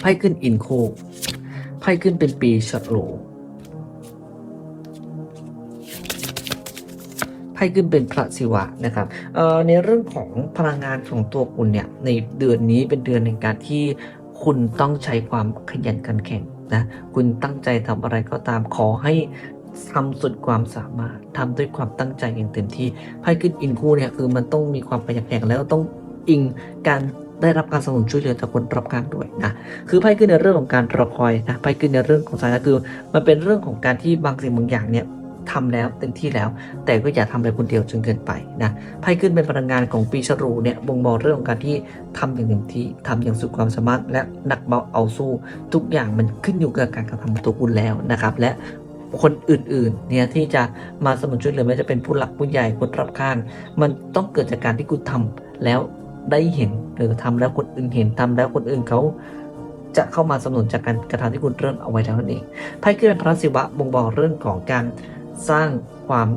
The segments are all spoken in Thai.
ไพ่ขึ้นอินโคไพ่ขึ้นเป็นปีชอตโลไพ่ขึ้นเป็นพระศิวะนะครับเอ่อในเรื่องของพลังงานของตัวคุณเนี่ยในเดือนนี้เป็นเดือนในการที่คุณต้องใช้ความขยันขันแข็งนะคุณตั้งใจทำอะไรก็ตามขอให้ทำสุดความสามารถทำด้วยความตั้งใจอย่างเต็มที่ไพ่ขึ้นอินคูเนี่ยคือมันต้องมีความขยันแข็งแล้วต้องอิงการ ได้รับการสนับสนุนช่วยเหลือจากคนรอบข้างด้วยนะคือไพ่ขึ้นในเรื่องของการรอคอยนะไพ่ขึ้นในเรื่องของสายคือ มันเป็นเรื่องของการที่บางสิ่งบางอย่างเนี่ยทำแล้วเต็มที่แล้ว แต่ก็อย่าทำอะไรคนเดียวจนเกินไปนะไพ่ขึ้นเป็นพลังงานของปีชรูเนี่ยบ่งบอกเรื่องของการที่ทำอย่างเต็มที่ทำอย่างสุดความสามารถและหนักเบาเอาสู้ ทุกอย่างมันขึ้นอยู่กับการกระทำของตัวคุณแล้วนะครับ และคนอื่นๆเนี่ยที่จะมาสมุนช่วยเหลือไม่ว่าจะเป็นผู้หลักผู้ใหญ่คนรอบข้าง มันต้องเกิดจากการที่คุณทำแล้ว ได้เห็นหรือทำแล้วคนอื่นเห็นทำแล้วคนอื่นเขาจะเข้ามาสนับสนุนจากการกระทำที่คุณเริ่มเอาไว้แล้วนั่นเองไพ่ขึ้นเป็นพระศิวะบ่งบอกเรื่องของการสร้างความ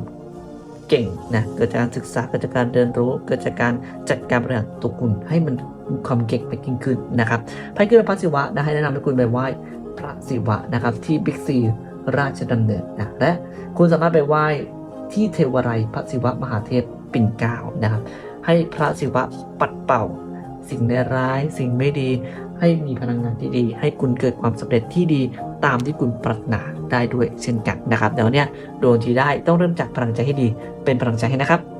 เก่งนะเกิดจากการศึกษาเกิดจากการเรียนรู้เกิดจากการจัดการบริหารตัวคุณให้มันมีความเก่งไปยิ่งขึ้นนะครับไพ่ขึ้นเป็นพระศิวะนะให้แนะนำให้คุณไปไหว้พระศิวะนะครับที่บิ๊กซีราชดำเนินนะและคุณสามารถไปไหว้ที่เทวไรยพระศิวะมหาเทพปิ่นเกล้านะครับ ให้พระศิวะปัดเป่า สิ่งร้าย สิ่งไม่ดี ให้มีพลังงานที่ดี ให้คุณเกิดความสำเร็จที่ดีตามที่คุณปรารถนาได้ด้วยเช่นกันนะครับเดี๋ยวเนี้ยดวงที่ได้ต้องเริ่มจากพลังใจให้ดี เป็นพลังใจให้นะครับ